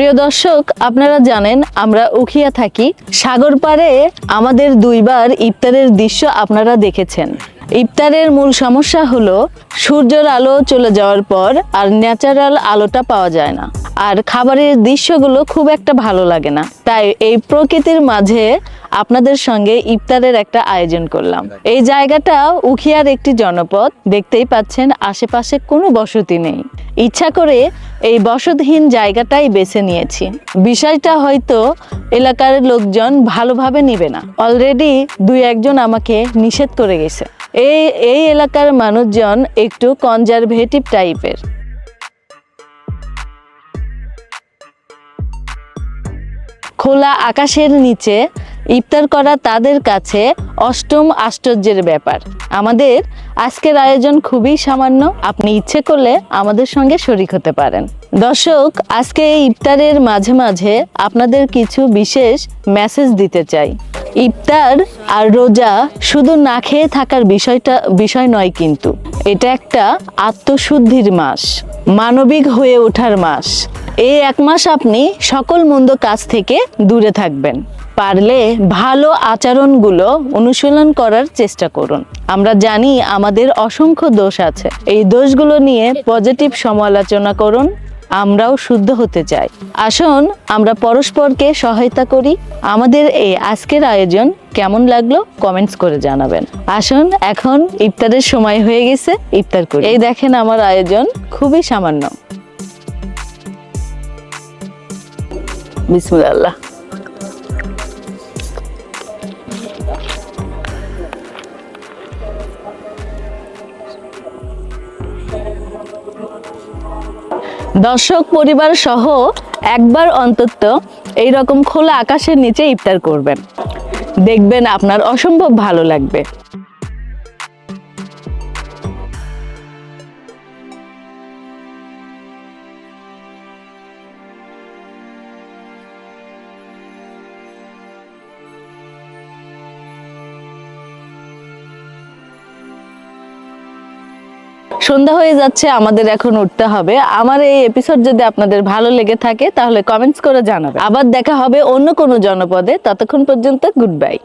প্রিয় দর্শক, আপনারা জানেন আমরা উখিয়া থাকি। সাগর পাড়ে আমাদের দুইবার ইফতারের দৃশ্য আপনারা দেখেছেন। ইফতারের মূল সমস্যা হলো, সূর্যের আলো চলে যাওয়ার পর আর ন্যাচারাল আলোটা পাওয়া যায় না। আর খাবারের দৃশ্যগুলো খুব একটা ভালো লাগে না। তাই এই প্রকৃতির মাঝে আপনাদের সঙ্গে ইফতারের একটা আয়োজন করলাম। এই জায়গাটা উখিয়ার একটি জনপদ, দেখতেই পাচ্ছেন আশেপাশে কোনো বসতি নেই। ইচ্ছা করে এই বসতহীন জায়গাটাই বেছে নিয়েছি। বিষয়টা হয়তো এলাকার লোকজন ভালোভাবে নিবে না। অলরেডি দুই একজন আমাকে নিষেধ করে গেছে। এই এই এলাকার মানুষজন একটু কনজারভেটিভ টাইপের খোলা আকাশের নিচে ইফতার করা তাদের কাছে অষ্টম আশ্চর্যের ব্যাপার। আমাদের আজকের আয়োজন খুবই সামান্য। আপনি ইচ্ছে করলে আমাদের সঙ্গে শরিক হতে পারেন। দর্শক, আজকে এই ইফতারের মাঝে মাঝে আপনাদের কিছু বিশেষ মেসেজ দিতে চাই। ইফতার আর রোজা শুধু না খেয়ে থাকার বিষয়টা, বিষয় নয় কিন্তু। এটা একটা আত্মশুদ্ধির মাস, মানবিক হয়ে ওঠার মাস। এই এক মাস আপনি সকল মন্দ কাজ থেকে দূরে থাকবেন। পারলে ভালো আচরণগুলো অনুশীলন করার চেষ্টা করুন। আমরা জানি আমাদের অসংখ্য দোষ আছে। এই দোষগুলো নিয়ে পজিটিভ সমালোচনা করুন, আমরাও শুদ্ধ হতে চাই। আসুন, আমরা পরস্পরকে সহায়তা করি। আমাদের এই আজকের আয়োজন কেমন লাগল কমেন্টস করে জানাবেন। আসুন, এখন ইফতারের সময় হয়ে গেছে, ইফতার করি। এই দেখেন আমার আয়োজন খুবই সামান্য। বিসমুল্লাহ। দর্শক, পরিবার সহ একবার অন্তত এই রকম খোলা আকাশের নিচে ইফতার করবেন। দেখবেন আপনার অসম্ভব ভালো লাগবে। সন্ধ্যা হয়ে যাচ্ছে, আমাদের এখন উঠতে হবে। আমার এই এপিসোড যদি আপনাদের ভালো লেগে থাকে, তাহলে কমেন্টস করে জানাবে আবার দেখা হবে অন্য কোনো জনপদে। ততক্ষণ পর্যন্ত গুড বাই